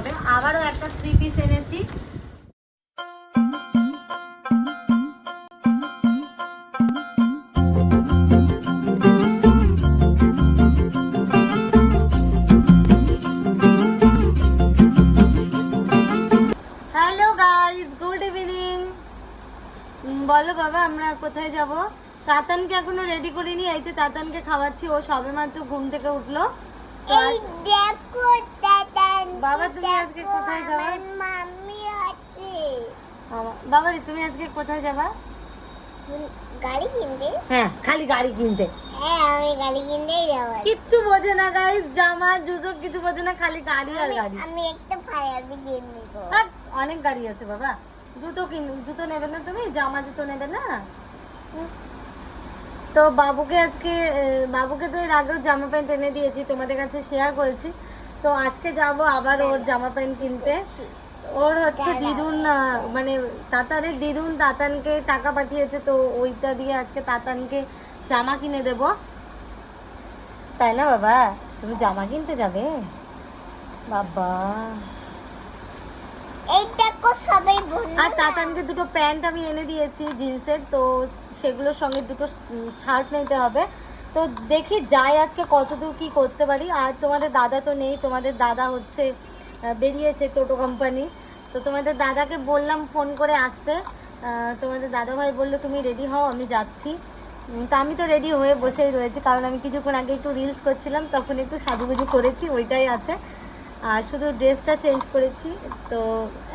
হবে। আবারও একটা থ্রি পিস এনেছি। বলো বাবা, আমরা কোথায় যাব? তাতানকে এখনও রেডি করিনি, এই যে তাতানকে খাওয়াচ্ছি, ও সবে মাত্র ঘুম থেকে উঠল। এই দেখো বাবা, তুমি আজকে কোথায় যাবে? মাম্মি আছে। বাবা- তুমি আজকে কোথায় যাবা? গাড়ি কিনবে হ্যাঁ খালি গাড়ি কিনতে। হ্যাঁ আমি গাড়ি কিনতেই যাব। কিচ্ছু বোঝে না গাইস জামা জুতো কিছু বোঝে না খালি গাড়ি আর গাড়ি। আমি একটা ফায়ার ব্রিগেড নিব। অনেক গাড়ি আছে বাবা। জুতো কিন জুতো নেবে না তুমি? জামা জুতো নেবে না? তো বাবুকে আজকে বাবুকে তো এর আগেও জামা প্যান্ট এনে দিয়েছি তোমাদের কাছে শেয়ার করেছি। তো আজকে যাব আবার ওর জামা প্যান্ট কিনতে। ওর হচ্ছে দিদুন মানে তাতানের দিদুন তাতানকে টাকা পাঠিয়েছে তো ওইটা দিয়ে আজকে তাতানকে জামা কিনে দেব। তাই না বাবা? তুমি জামা কিনতে যাবে? বাবা। আর তাতানকে দুটো প্যান্ট আমি এনে দিয়েছি জিন্সের তো সেগুলোর সঙ্গে দুটো শার্ট নিতে হবে। তো দেখি যাই আজকে কতদূর কি করতে পারি। আর তোমাদের দাদা তো নেই, তোমাদের দাদা হচ্ছে বেরিয়েছে টোটো কোম্পানি তো তোমাদের দাদাকে বললাম ফোন করে আসতে। তোমাদের দাদা ভাই বলল, তুমি রেডি হও, আমি যাচ্ছি। তো আমি তো রেডি হয়ে বসেই রয়েছি, কারণ আমি কিছুক্ষণ আগে একটু রিলস করছিলাম, তখন একটু সাজুগুজু করেছি, ওইটাই আছে। আর শুধু ড্রেসটা চেঞ্জ করেছি, তো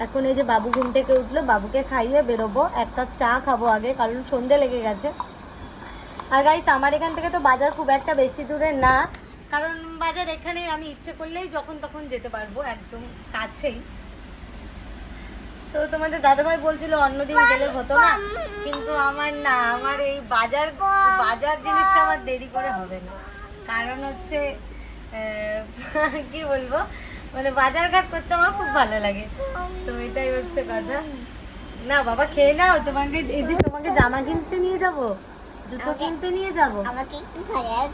এখন এই যে বাবু ঘুম থেকে উঠল, বাবুকে খাইয়ে বেরোবো, এক কাপ চা খাব আগে, কারণ সন্ধে লেগে গেছে। আর গাইস আমার এখান থেকে তো বাজার খুব একটা বেশি দূরে না। কারণ বাজার এখানে আমি ইচ্ছে করলেই যখন তখন যেতে পারব, একদম কাছেই। তো তোমাদের দাদাভাই বলছিল অন্যদিন গেলে হতো না। কিন্তু আমার না, আমার এই বাজার বাজার জিনিসটা আমার দেরি করে হবে না। কারণ হচ্ছে কি বলব? মানে বাজার ঘাট করতে আমার খুব ভালো লাগে। তো এটাই হচ্ছে কথা। না, বাবা, খেয়ে নাও। তোমাকে যে তোমাকে জামা কিনতে নিয়ে যাব। জুতো কিনতে নিয়ে যাব। আমাকে একটু ফায়ার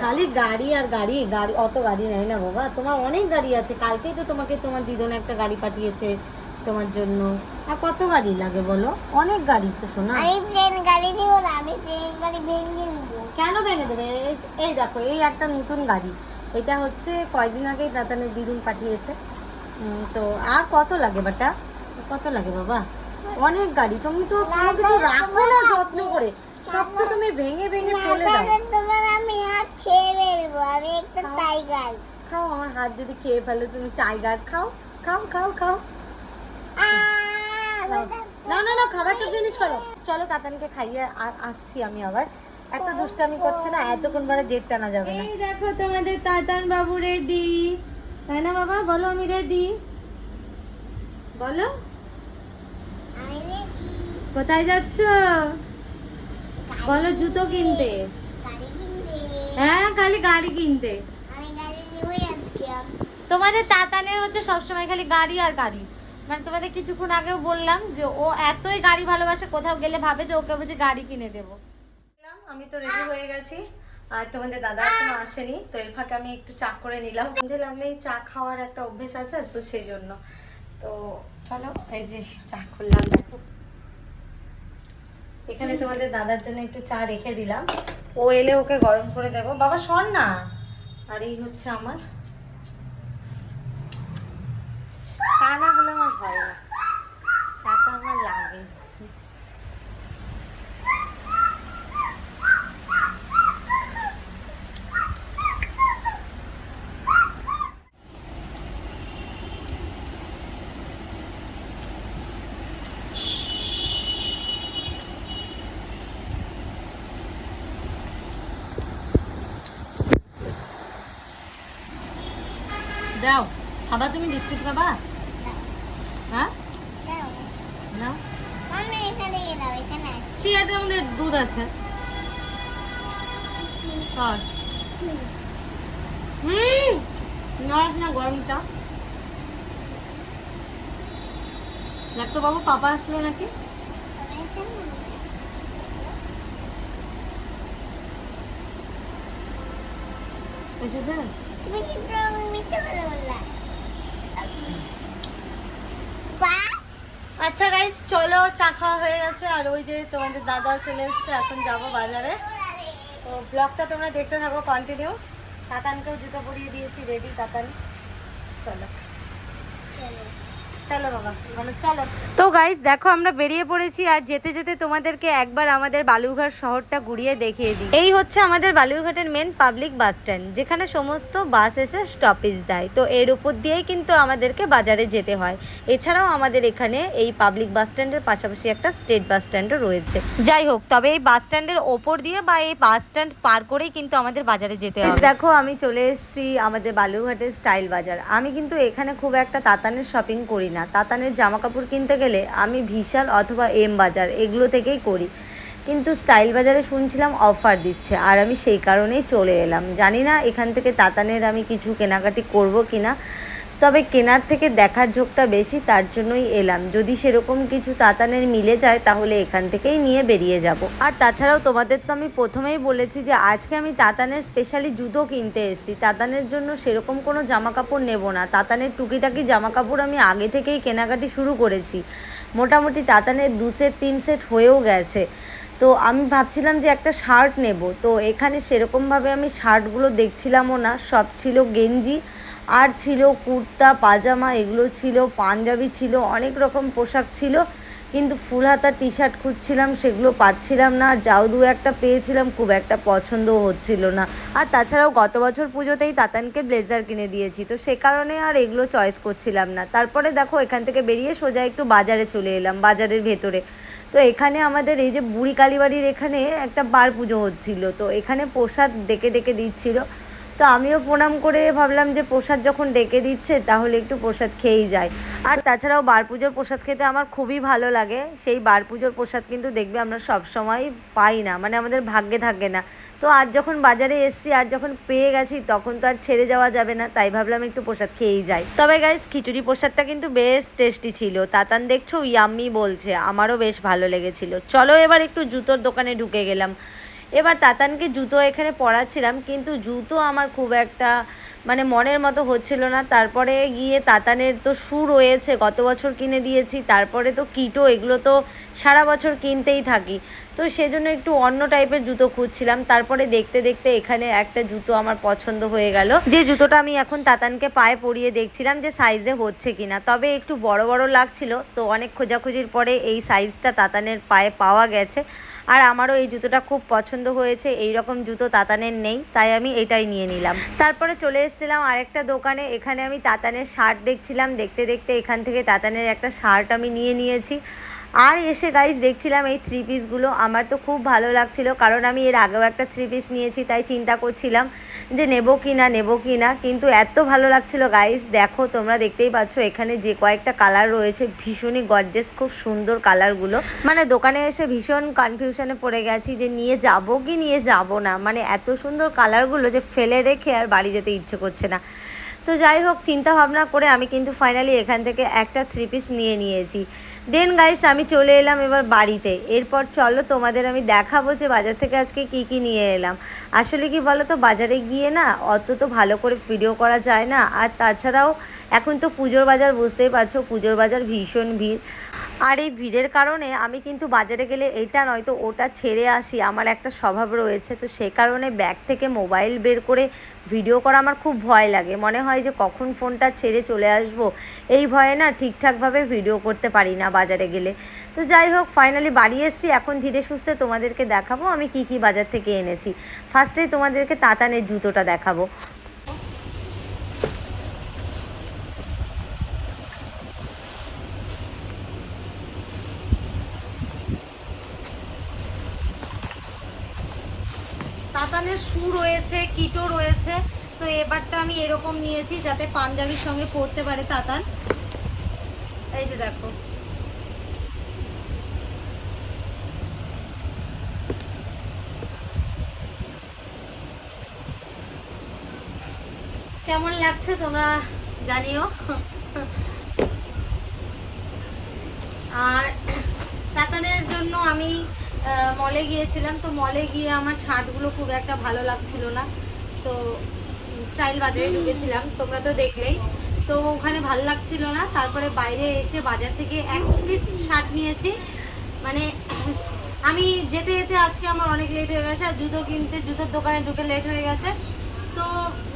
খালি গাড়ি আর গাড়ি গাড়ি অত গাড়ি নেই না বাবা। তোমার অনেক গাড়ি আছে কালকেই তো তোমাকে তোমার দিদন একটা গাড়ি পাঠিয়েছে তোমার জন্য। আর কত গাড়ি লাগে বলো? অনেক গাড়ি তো শোনা আমি প্লেন গাড়ি দিব না আমি প্লেন গাড়ি ভেঙে নিব। কেন ভেঙে দেবে? এই- এই দেখো এই একটা নতুন গাড়ি। এটা হচ্ছে কয়দিন আগেই দাদানের দিদুন পাঠিয়েছে। তো আর কত লাগে বাটা? কত লাগে বাবা? অনেক গাড়ি। তুমি তো কোনো কিছু রাখো না। যত্ন করে। সব তো তুমি ভেঙে ভেঙে ফেলে দাও। তোমার আমি হাত খেয়ে ফেলব আমি একটা টাইগার খাও আমার হাত যদি খেয়ে ফেলো তুমি টাইগার খাও। খাও খাও খাও। না না না খাবারটা জিনিস করো। চলো তাতানকে খাইয়ে আ- আসছি আমি আবার। এত দুষ্টামি করছে না এতক্ষণ পরে জেট টানা যাবে না। এই দেখো তোমাদের তাতান বাবু রেডি তাই না বাবা? বলো আমি রেডি বলো। কোথায় যাচ্ছ? বলো জুতো কিনতে। হ্যাঁ খালি গাড়ি কিনতে। তোমাদের তাতানের হচ্ছে সবসময় খালি গাড়ি আর গাড়ি। মানে তোমাদের কিছুক্ষণ আগেও বললাম যে ও এতই গাড়ি ভালোবাসে, কোথাও গেলে ভাবে যে ওকে বুঝে গাড়ি কিনে দেবো। আমি তো রেডি হয়ে গেছি। আর তোমাদের দাদা এখনও আসেনি, তো এর ফাঁকে আমি একটু চা করে নিলাম। সন্ধে লাগলেই চা খাওয়ার একটা অভ্যেস আছে তো সেই জন্য। তো চলো, এই যে চা করলাম দেখো। এখানে তোমাদের দাদার জন্য একটু চা রেখে দিলাম। ও এলে ওকে গরম করে দেবো। বাবা, শোন না। আর এই হচ্ছে আমার। চা না হলে আমার হয় না চাটা আমার লাগে দাও। খাবা তুমি বিস্কুট খাবা? হ্যাঁ? না আসি। চিয়াতে আমাদের দুধ আছে। হুম না গরমটা। দেখ বাবু পাপা আসলো নাকি? এসেছে তুমি বললা আচ্ছা গাইস চলো চা খাওয়া হয়ে গেছে। আর ওই যে তোমাদের দাদা চলে এসছে, এখন যাব বাজারে। তো ব্লগটা তোমরা দেখতে থাকো কন্টিনিউ কাতানকেও জুতো পরিয়ে দিয়েছি রেডি কাতান চলো। চলো। তো গাইস দেখো আমরা বেরিয়ে পড়েছি আর যেতে যেতে তোমাদেরকে একবার আমাদের বালুরঘাট শহরটা ঘুরিয়ে দেখিয়ে দিই। এই হচ্ছে আমাদের বালুরঘাটের মেন পাবলিক বাস স্ট্যান্ড যেখানে সমস্ত বাস এসে স্টপেজ দেয়। তো এর উপর দিয়েই কিন্তু আমাদেরকে বাজারে যেতে হয়। এছাড়াও আমাদের এখানে এই পাবলিক বাস স্ট্যান্ডের পাশাপাশি একটা স্টেট বাস স্ট্যান্ডও রয়েছে। যাই হোক তবে এই বাস স্ট্যান্ডের ওপর দিয়ে বা এই বাস স্ট্যান্ড পার করেই কিন্তু আমাদের বাজারে যেতে হবে। দেখো আমি চলে এসেছি আমাদের বালুরঘাটের স্টাইল বাজার। আমি কিন্তু এখানে খুব একটা তাতানের শপিং করি না। তাতানের জামা কাপড় কিনতে গেলে আমি ভিশাল অথবা এম বাজার এগুলো থেকেই করি। কিন্তু স্টাইল বাজারে শুনছিলাম অফার দিচ্ছে আর আমি সেই কারণেই চলে এলাম। জানি না এখান থেকে তাতানের আমি কিছু কেনাকাটি করব কিনা। তবে কেনার থেকে দেখার ঝোঁকটা বেশি, তার জন্যই এলাম। যদি সেরকম কিছু তাতানের মিলে যায়, তাহলে এখান থেকেই নিয়ে বেরিয়ে যাব। আর তাছাড়াও তোমাদের তো আমি প্রথমেই বলেছি যে, আজকে আমি তাতানের স্পেশালি জুতো কিনতে এসেছি। তাতানের জন্য সেরকম কোনো জামা কাপড় নেব না। তাতানের টুকিটাকি জামা কাপড় আমি আগে থেকেই কেনাকাটি শুরু করেছি। মোটামুটি তাতানের দু সেট, তিন সেট হয়েও গেছে। তো আমি ভাবছিলাম যে একটা শার্ট নেব। তো এখানে সেরকমভাবে আমি শার্টগুলো দেখছিলামও না। সব ছিল গেঞ্জি। আর ছিল কুর্তা, পাজামা, এগুলো ছিল, পাঞ্জাবি ছিল, অনেক রকম পোশাক ছিল। কিন্তু ফুল হাতা টি শার্ট খুঁজছিলাম, সেগুলো পাচ্ছিলাম না। আর যাও দু একটা পেয়েছিলাম, খুব একটা পছন্দও হচ্ছিল না। আর তাছাড়াও গত বছর পুজোতেই তাতানকে ব্লেজার কিনে দিয়েছি। তো সে কারণে আর এগুলো চয়েস করছিলাম না। তারপরে দেখো, এখান থেকে বেরিয়ে সোজা একটু বাজারে চলে এলাম, বাজারের ভেতরে। তো এখানে আমাদের এই যে বুড়ি কালীবাড়ির এখানে একটা বার পুজো হচ্ছিল। তো এখানে প্রসাদ ডেকে ডেকে দিচ্ছিল। তো আমিও প্রণাম করে ভাবলাম যে প্রসাদ যখন ডেকে দিচ্ছে, তাহলে একটু প্রসাদ খেয়েই যায় আর তাছাড়াও বার পুজোর প্রসাদ খেতে আমার খুবই ভালো লাগে। সেই বার পুজোর প্রসাদ কিন্তু দেখবে আমরা সব সময় পাই না মানে আমাদের ভাগ্যে থাকে না। তো আজ যখন বাজারে এসছি আর যখন পেয়ে গেছি, তখন তো আর ছেড়ে যাওয়া যাবে না, তাই ভাবলাম একটু প্রসাদ খেয়েই যাই। তবে গাইস খিচুড়ি প্রসাদটা কিন্তু বেশ টেস্টি ছিল। তাতান দেখছ ইয়াম্মি বলছে। আমারও বেশ ভালো লেগেছিল। চলো এবার একটু জুতোর দোকানে ঢুকে গেলাম। এবার তাতানকে জুতো এখানে পরাচ্ছিলাম, কিন্তু জুতো আমার খুব একটা মানে মনের মতো হচ্ছিল না। তারপরে গিয়ে তাতানের তো শু রয়েছে, গত বছর কিনে দিয়েছি, তারপরে তো কিটো, এগুলো তো সারা বছর কিনতেই থাকি। তো সেজন্য একটু অন্য টাইপের জুতো খুঁজছিলাম, তারপরে দেখতে দেখতে এখানে একটা জুতো আমার পছন্দ হয়ে গেল। যে জুতোটা আমি এখন তাতানকে পায়ে পরিয়ে দেখছিলাম যে সাইজে হচ্ছে কিনা, তবে একটু বড় বড় লাগছিল, তো অনেক খোঁজাখুঁজির পরে এই সাইজটা তাতানের পায়ে পাওয়া গেছে। আর আমারও এই জুতোটা খুব পছন্দ হয়েছে এই রকম জুতো তাতানের নেই, তাই আমি এটাই নিয়ে নিলাম। তারপরে চলে এসেছিলাম আরেকটা দোকানে, এখানে আমি তাতানের শার্ট দেখছিলাম, দেখতে দেখতে এখান থেকে তাতানের একটা শার্ট আমি নিয়ে নিয়েছি। আর এসে গাইজ দেখছিলাম এই থ্রি পিসগুলো আমার তো খুব ভালো লাগছিল, কারণ আমি এর আগেও একটা থ্রি পিস নিয়েছি, তাই চিন্তা করছিলাম যে নেব কি না নেব কি না কিন্তু এত ভালো লাগছিল গাইজ দেখো তোমরা দেখতেই পাচ্ছ, এখানে যে কয়েকটা কালার রয়েছে, ভীষণই গর্জেস খুব সুন্দর কালারগুলো মানে দোকানে এসে ভীষণ কনফিউশনে পড়ে গেছি যে নিয়ে যাব কি নিয়ে যাব না? মানে এত সুন্দর কালারগুলো যে ফেলে রেখে আর বাড়ি যেতে ইচ্ছে করছে না। তো যাই হোক, চিন্তা ভাবনা করে আমি কিন্তু ফাইনালি এখান থেকে একটা থ্রি পিস নিয়ে নিয়েছি। দেন গাইস আমি চলে এলাম এবার বাড়িতে। এরপর চলো তোমাদের আমি দেখাবো যে বাজার থেকে আজকে কি কি নিয়ে এলাম। আসলে কি বলো তো বাজারে গিয়ে না অত তো ভালো করে ভিডিও করা যায় না। আর তাছাড়াও এখন তো পুজোর বাজার বুঝতেই পারছ, পুজোর বাজার ভীষণ ভিড়। আর এই ভিড়ের কারণে আমি কিন্তু বাজারে গেলে এটা নয়তো ওটা ছেড়ে আসি, আমার একটা স্বভাব রয়েছে। তো সে কারণে ব্যাগ থেকে মোবাইল বের করে ভিডিও করা আমার খুব ভয় লাগে। মনে হয় যে কখন ফোনটা ছেড়ে চলে আসব, এই ভয়ে না ঠিকঠাকভাবে ভিডিও করতে পারি না বাজারে গেলে। তো যাই হোক ফাইনালি বাড়ি এসেছি, এখন ধীরে সুস্থে তোমাদেরকে দেখাবো আমি কি কি বাজার থেকে এনেছি। ফার্স্টেই তোমাদেরকে তাতানের জুতোটা দেখাবো তাতানের শু রয়েছে কিটো রয়েছে। তো এবারটা আমি এরকম নিয়েছি যাতে পাঞ্জাবির সঙ্গে পরতে পারে তাতান। এই যে দেখো। কেমন লাগছে তোমরা জানিও। আর তাতানের জন্য আমি মলে গিয়েছিলাম তো মলে গিয়ে আমার শার্টগুলো খুব একটা ভালো লাগছিল না। তো স্টাইল বাজারে ঢুকেছিলাম তোমরা তো দেখলেই। তো ওখানে ভালো লাগছিল না তারপরে বাইরে এসে বাজার থেকে এক পিস শার্ট নিয়েছি। মানে আমি যেতে যেতে আজকে আমার অনেক লেট হয়ে গেছে আর জুতো কিনতে জুতোর দোকানে ঢুকে লেট হয়ে গেছে। তো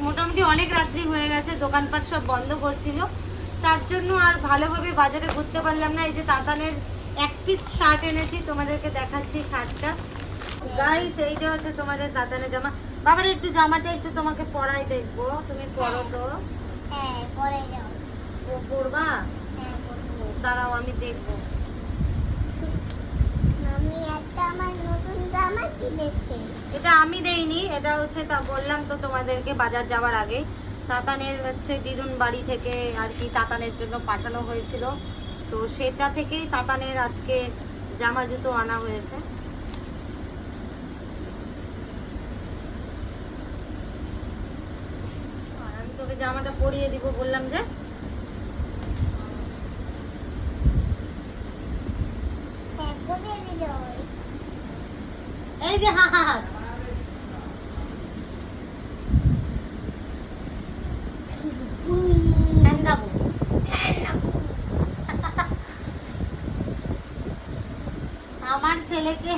মোটামুটি অনেক রাত্রি হয়ে গেছে দোকানপাট সব বন্ধ করছিল। তার জন্য আর ভালোভাবে বাজারে ঘুরতে পারলাম না এই যে তাতানের এক পিস শার্ট এনেছি তোমাদেরকে দেখাচ্ছি শার্টটা গাইস এই যে হচ্ছে তোমাদের দাদানের জামা। বাবার একটু জামাটা একটু তোমাকে পরাই দেখব। তুমি পরো তো। হ্যাঁ পরে যাও। ও পরবা? হ্যাঁ দাঁড়াও আমি দেখব। এটা আমি দেইনি এটা হচ্ছে তা বললাম তো তোমাদেরকে বাজার যাওয়ার আগে তাতানের হচ্ছে দিদুন বাড়ি থেকে আর কি তাতানের জন্য পাঠানো হয়েছিল। তো সেটা থেকেই তাতানের আজকে জামা জুতো আনা হয়েছে। আর আমি তোকে জামাটা পরিয়ে দিব বললাম যে। হ্যাঁ এই যে হা হা হা ফ্যান দাবো আমার ছেলেকে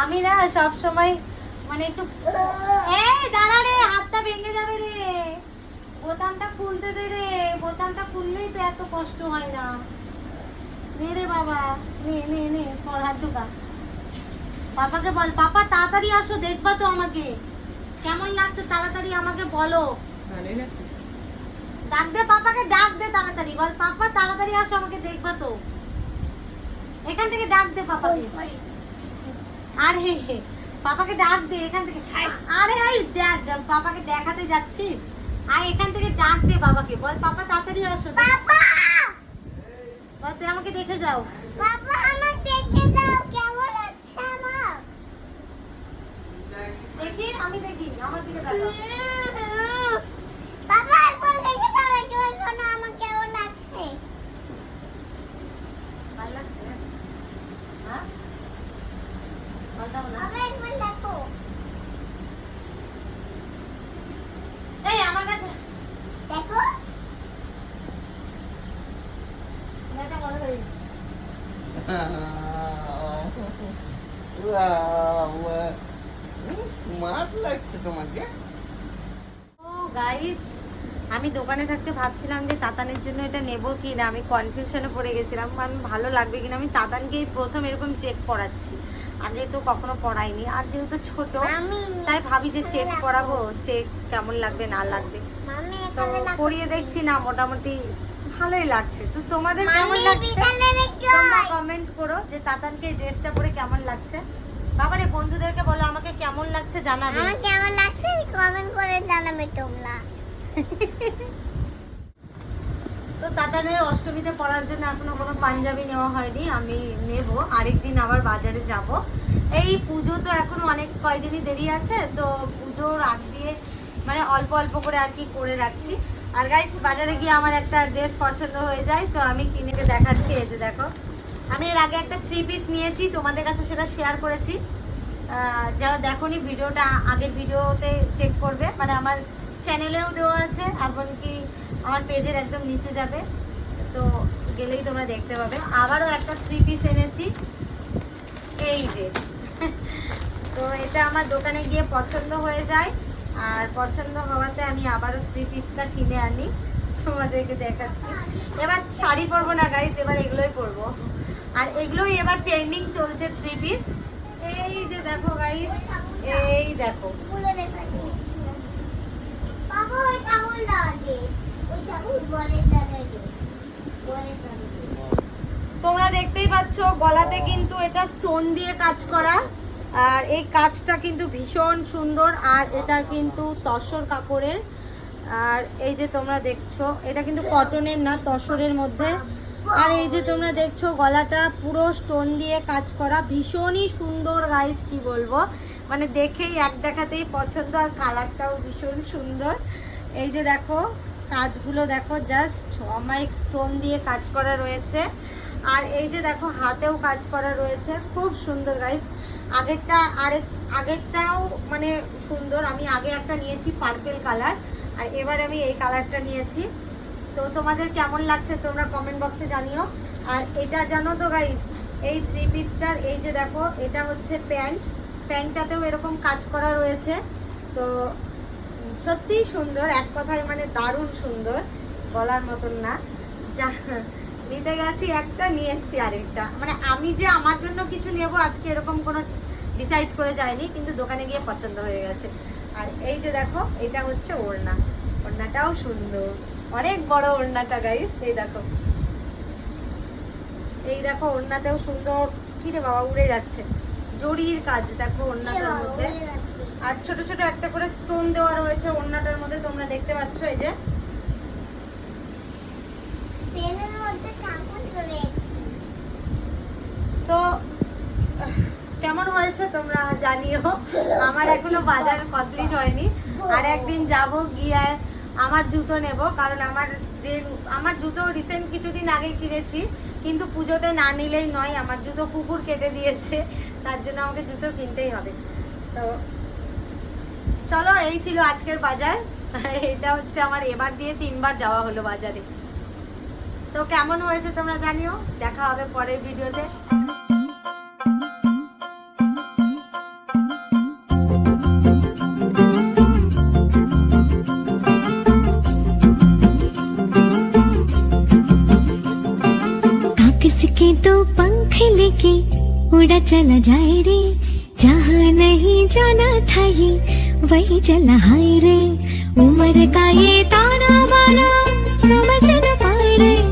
আমি না সব সময় মানে একটু এই দাঁড়া রে হাতটা ভেঙে যাবে রে। বোতামটা খুলতে দে রে বোতামটা খুললেই তো এত কষ্ট হয় না। নে রে বাবা নে নে নে তোর হাত ঢুকা পাপাকে বল পাপা তাড়াতাড়ি আসো দেখবা তো আমাকে। কেমন লাগছে তাড়াতাড়ি আমাকে বলো। ডাক দে পাপাকে ডাক দে তাড়াতাড়ি। বল পাপা তাড়াতাড়ি আসো আমাকে দেখবা তো। এখান থেকে ডাক দে পাপাকে। আরে পাপাকে ডাক দে এখান থেকে। আরে আই দেখ পাপাকে দেখাতে যাচ্ছিস? আর এখান থেকে ডাক দে বাবাকে বল পাপা তাড়াতাড়ি আসো। বাবা বল তুই আমাকে দেখে যাও। বাবা আমার দেখে যাও কেমন আছে? আমার দেখি আমি দেখি আমার দিকে দেখো বাবা একবার দেখে যাও একবার শোনো আমার কেমন আছে ভালো লাগছে হ্যাঁ বলতাম না বাবা একবার দেখো এই আমার কাছে দেখো এটা বড় হয়ে গেছে। স্মার্ট লাগছে তোমাকে ও গাইস আমি দোকানে থাকতে ভাবছিলাম যে তাতানের জন্য এটা নেব কি না আমি কনফিউশনে পড়ে গেছিলাম আমি ভালো লাগবে কিনা? আমি তাতানকেই প্রথম এরকম চেক করাচ্ছি আগে তো কখনো পড়াইনি আর যেহেতু ছোট তাই ভাবি যে চেক করাবো চেক কেমন লাগবে না লাগবে। তো পড়িয়ে দেখছি না মোটামুটি ভালোই লাগছে। তো তোমাদের কেমন লাগছে? তোমরা কমেন্ট করো যে তাতানকে এই ড্রেসটা পরে কেমন লাগছে। বাবারে বন্ধুদেরকে বলো আমাকে কেমন লাগছে জানাবে। আমার কেমন লাগছে? কমেন্ট করে জানাবে তোমরা। তো তাতানের অষ্টমীতে পরার জন্য এখনও কোনো পাঞ্জাবি নেওয়া হয়নি, আমি নেব। আরেকদিন আবার বাজারে যাব। এই পুজো তো এখন অনেক কয়দিনই দেরি আছে, তো পুজোর আগ দিয়ে মানে অল্প অল্প করে আর কি করে রাখছি। আর গাইস বাজারে গিয়ে আমার একটা ড্রেস পছন্দ হয়ে যায়, তো আমি কিনে দেখাচ্ছি, এই যে দেখো। আমি এর আগে একটা থ্রি পিস নিয়েছি, তোমাদের কাছে সেটা শেয়ার করেছি। যারা দেখোনি, ভিডিওটা আগের ভিডিওতে চেক করবে। মানে আমার চ্যানেলেও দেওয়া আছে, এমনকি আমার পেজের একদম নিচে যাবে। তো গেলেই তোমরা দেখতে পাবে। আবারও একটা থ্রি পিস এনেছি। এই যে। তো এটা আমার দোকানে গিয়ে পছন্দ হয়ে যায়। আর পছন্দ হওয়াতে আমি আবারও থ্রি পিসটা কিনে আনি। তোমাদেরকে দেখাচ্ছি। এবার শাড়ি পরবো না গাইস এবার এগুলোই পরবো। আর এগুলোই এবার ট্রেন্ডিং চলছে থ্রি পিস এই যে দেখো গাইস এই দেখো খুলে রেখে দিয়েছিলাম বাবা ওই ঠাকুরটা আছে ওই ঠাকুর বরের দাঁড়াবে বরের দাঁড়াবে তোমরা দেখতেই পাচ্ছ, গলাতে কিন্তু এটা স্টোন দিয়ে কাজ করা। আর এই কাজটা কিন্তু ভীষণ সুন্দর, আর এটা কিন্তু তসর কাপড়ের। আর এই যে তোমরা দেখছ, এটা কিন্তু কটনের না, তসরের মধ্যে। আর এই যে তোমরা দেখছ, গলাটা পুরো স্টোন দিয়ে কাজ করা। ভীষণই সুন্দর গাইস কি বলব? মানে দেখেই এক দেখাতেই পছন্দ, আর কালারটাও ভীষণ সুন্দর। এই যে দেখো, কাজগুলো দেখো জাস্ট অমাইক স্টোন দিয়ে কাজ করা রয়েছে। আর এই যে দেখো, হাতেও কাজ করা রয়েছে। খুব সুন্দর গাইস আগেরটা আরেক, আগেরটাও মানে সুন্দর। আমি আগে একটা নিয়েছি পার্পেল কালার আর এবার আমি এই কালারটা নিয়েছি। তো তোমাদের কেমন লাগছে তোমরা কমেন্ট বক্সে জানিও। আর এটা জানো তো গাইস এই থ্রি পিসটার এই যে দেখো, এটা হচ্ছে প্যান্ট। প্যান্টটাতেও এরকম কাজ করা রয়েছে। তো সত্যিই সুন্দর, এক কথায় মানে দারুণ সুন্দর, বলার মতন না। যা, নিতে গেছি একটা, নিয়ে এসছি আরেকটা। মানে আমি যে আমার জন্য কিছু নেব, আজকে এরকম কোনো ডিসাইড করে যায়নি, কিন্তু দোকানে গিয়ে পছন্দ হয়ে গেছে। আর এই যে দেখো, এটা হচ্ছে ওড়না। ওড়নাটাও সুন্দর। অনেক বড় ওড়নাটা গাইস এই দেখো। এই দেখো, ওড়নাতেও সুন্দর। কি রে বাবা, উড়ে যাচ্ছে। জরির কাজ দেখো ওড়নাটার মধ্যে। আর ছোট ছোট একটা করে স্টোন দেওয়া রয়েছে ওড়নাটার মধ্যে তোমরা দেখতে পাচ্ছ এই যে। তো কেমন হয়েছে তোমরা জানিও? আমার এখনও বাজার কমপ্লিট হয়নি। আর একদিন যাব গিয়ে আমার জুতো নেব কারণ আমার যে আমার জুতো রিসেন্ট কিছুদিন আগে কিনেছি। কিন্তু পুজোতে না নিলেই নয়, আমার জুতো কুকুর কেটে দিয়েছে, তার জন্য আমাকে জুতো কিনতেই হবে। তো চলো, এই ছিল আজকের বাজার। এটা হচ্ছে আমার, এবার দিয়ে তিনবার যাওয়া হলো বাজারে। তো কেমন হয়েছে তোমরা জানিও, দেখা হবে পরের ভিডিওতে। उड़ा चल जाए रे। जहाँ नहीं जाना था ये वही चल हाय रे। उम्र का ये तारा न पाए रे।